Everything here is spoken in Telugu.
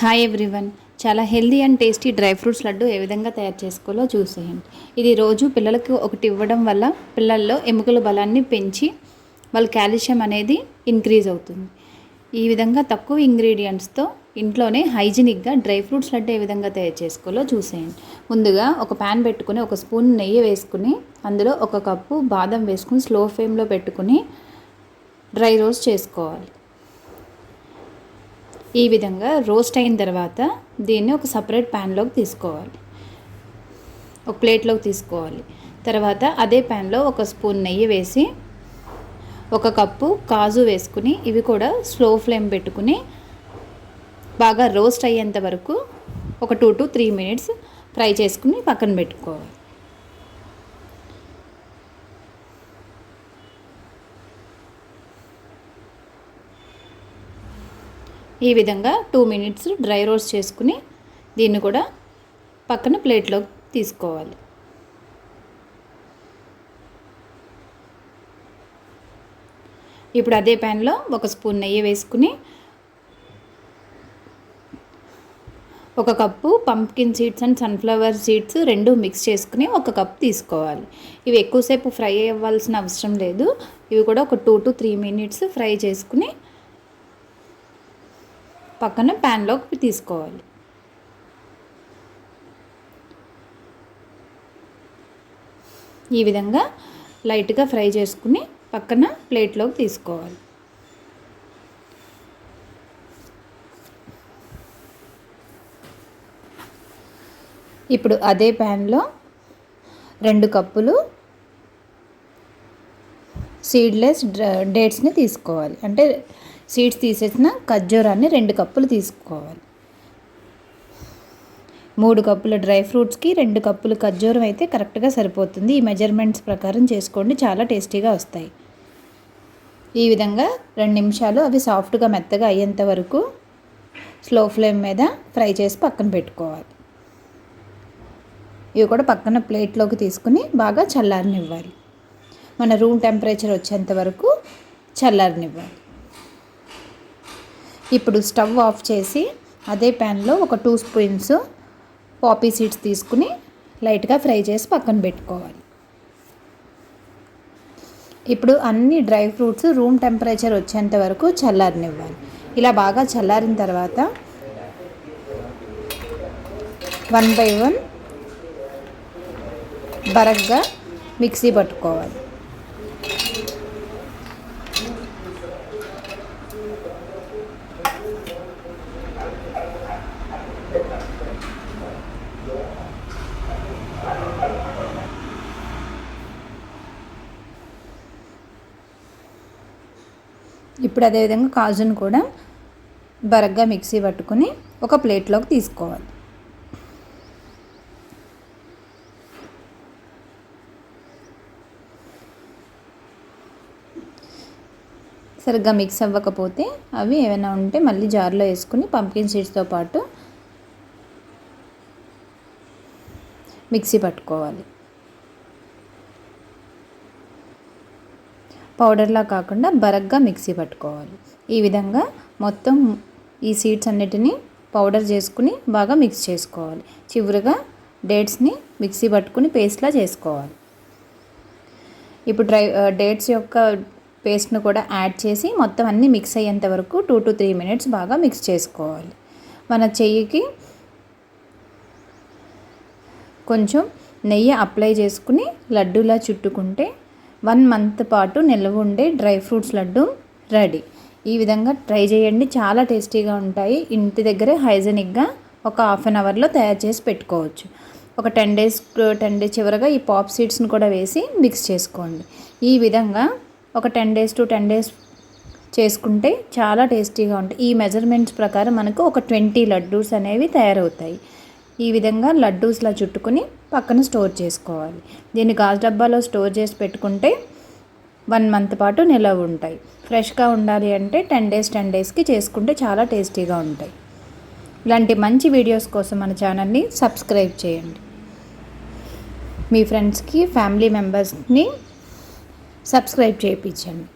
హాయ్ ఎవ్రీవన్ చాలా healthy and tasty dry fruits laddu ఏ విధంగా తయారు చేసుకోవాలో చూసేయండి. ఇది రోజు పిల్లలకు ఒకటి ఇవ్వడం వల్ల పిల్లల్లో ఎముకల బలాన్ని పెంచి వాళ్ళ కాల్షియం అనేది ఇంక్రీజ్ అవుతుంది. ఈ విధంగా తక్కువ ఇంగ్రీడియంట్స్తో ఇంట్లోనే హైజీనిక్గా డ్రై ఫ్రూట్స్ లడ్డు ఏ విధంగా తయారు చేసుకోవాలో చూసేయండి. ముందుగా ఒక ప్యాన్ పెట్టుకుని ఒక స్పూన్ నెయ్యి వేసుకుని అందులో ఒక కప్పు బాదం వేసుకుని స్లో ఫ్లేమ్లో పెట్టుకుని డ్రై రోస్ట్ చేసుకోవాలి. ఈ విధంగా రోస్ట్ అయిన తర్వాత దీన్ని ఒక సపరేట్ ప్యాన్లోకి తీసుకోవాలి. ఒక ప్లేట్లోకి తీసుకోవాలి. తర్వాత అదే ప్యాన్లో ఒక స్పూన్ నెయ్యి వేసి ఒక కప్పు కాజు వేసుకుని ఇవి కూడా స్లో ఫ్లేమ్ పెట్టుకుని బాగా రోస్ట్ అయ్యేంత వరకు ఒక two to three minutes fry చేసుకుని పక్కన పెట్టుకోవాలి. ఈ విధంగా టూ మినిట్స్ డ్రై రోస్ట్ చేసుకుని దీన్ని కూడా పక్కన ప్లేట్లో తీసుకోవాలి. ఇప్పుడు అదే ప్యాన్లో ఒక స్పూన్ నెయ్యి వేసుకుని ఒక cup pumpkin seeds and sunflower seeds రెండు మిక్స్ చేసుకుని ఒక కప్ తీసుకోవాలి. ఇవి ఎక్కువసేపు ఫ్రై అవ్వాల్సిన అవసరం లేదు. ఇవి కూడా ఒక two to three minutes fry చేసుకుని పక్కన ప్యాన్లోకి తీసుకోవాలి. ఈ విధంగా లైట్గా ఫ్రై చేసుకుని పక్కన ప్లేట్లోకి తీసుకోవాలి. ఇప్పుడు అదే ప్యాన్లో రెండు కప్పులు సీడ్లెస్ డేట్స్ని తీసుకోవాలి. అంటే సీడ్స్ తీసేసిన ఖర్జూరాన్ని రెండు కప్పులు తీసుకోవాలి. మూడు కప్పుల డ్రై ఫ్రూట్స్కి రెండు కప్పులు ఖర్జూరం అయితే కరెక్ట్గా సరిపోతుంది. ఈ మెజర్మెంట్స్ ప్రకారం చేసుకోండి. చాలా టేస్టీగా వస్తాయి. ఈ విధంగా రెండు నిమిషాలు అవి సాఫ్ట్గా మెత్తగా అయ్యేంత వరకు స్లో ఫ్లేమ్ మీద ఫ్రై చేసి పక్కన పెట్టుకోవాలి. ఇవి కూడా పక్కన ప్లేట్లోకి తీసుకుని బాగా చల్లారనివ్వాలి. మన రూమ్ టెంపరేచర్ వచ్చేంత వరకు చల్లారనివ్వాలి. ఇప్పుడు స్టవ్ ఆఫ్ చేసి అదే ప్యాన్లో ఒక టూ స్పూన్స్ పాపీ సీడ్స్ తీసుకుని లైట్గా ఫ్రై చేసి పక్కన పెట్టుకోవాలి. ఇప్పుడు అన్ని డ్రై ఫ్రూట్స్ రూమ్ టెంపరేచర్ వచ్చేంత వరకు చల్లారనివ్వాలి. ఇలా బాగా చల్లారిన తర్వాత వన్ బై వన్ బరగ్గా మిక్సీ పట్టుకోవాలి. ఇప్పుడు అదేవిధంగా కాజును కూడా బరగ్గా మిక్సీ పట్టుకుని ఒక ప్లేట్లోకి తీసుకోవాలి. సరిగ్గా మిక్స్ అవ్వకపోతే అవి ఏమైనా ఉంటే మళ్ళీ జార్లో వేసుకుని పంపిన్ సీడ్స్తో పాటు మిక్సీ పట్టుకోవాలి. పౌడర్లా కాకుండా బరగ్గా మిక్సీ పట్టుకోవాలి. ఈ విధంగా మొత్తం ఈ సీడ్స్ అన్నిటినీ పౌడర్ చేసుకుని బాగా మిక్స్ చేసుకోవాలి. చివరిగా డేట్స్ని మిక్సీ పట్టుకుని పేస్ట్లా చేసుకోవాలి. ఇప్పుడు డ్రై డేట్స్ యొక్క పేస్ట్ను కూడా యాడ్ చేసి మొత్తం అన్నీ మిక్స్ అయ్యేంత వరకు టూ టు త్రీ మినిట్స్ బాగా మిక్స్ చేసుకోవాలి. మన చెయ్యికి కొంచెం నెయ్యి అప్లై చేసుకుని లడ్డూలా చుట్టుకుంటే వన్ మంత్ పాటు నిల్వ ఉండే డ్రై ఫ్రూట్స్ లడ్డు రెడీ. ఈ విధంగా ట్రై చేయండి. చాలా టేస్టీగా ఉంటాయి. ఇంటి దగ్గరే హైజెనిక్గా ఒక హాఫ్ అన్ అవర్లో తయారు చేసి పెట్టుకోవచ్చు. ఒక టెన్ డేస్ టెన్ డేస్ చివరగా ఈ పాప్ సీడ్స్ని కూడా వేసి మిక్స్ చేసుకోండి. ఈ విధంగా ఒక ten days to ten days చేసుకుంటే చాలా టేస్టీగా ఉంటాయి. ఈ మెజర్మెంట్స్ ప్రకారం మనకు ఒక ట్వంటీ లడ్డూస్ అనేవి తయారవుతాయి. ఈ విధంగా లడ్డూస్లా చుట్టుకొని పక్కన స్టోర్ చేసుకోవాలి. దీన్ని గాజు డబ్బాలో స్టోర్ చేసి పెట్టుకుంటే వన్ మంత్ పాటు నిలవ ఉంటాయి. ఫ్రెష్గా ఉండాలి అంటే టెన్ డేస్ టెన్ డేస్కి చేసుకుంటే చాలా టేస్టీగా ఉంటాయి. ఇలాంటి మంచి వీడియోస్ కోసం మన ఛానల్ని సబ్స్క్రైబ్ చేయండి. మీ ఫ్రెండ్స్కి ఫ్యామిలీ మెంబర్స్ని సబ్స్క్రైబ్ చేయించండి.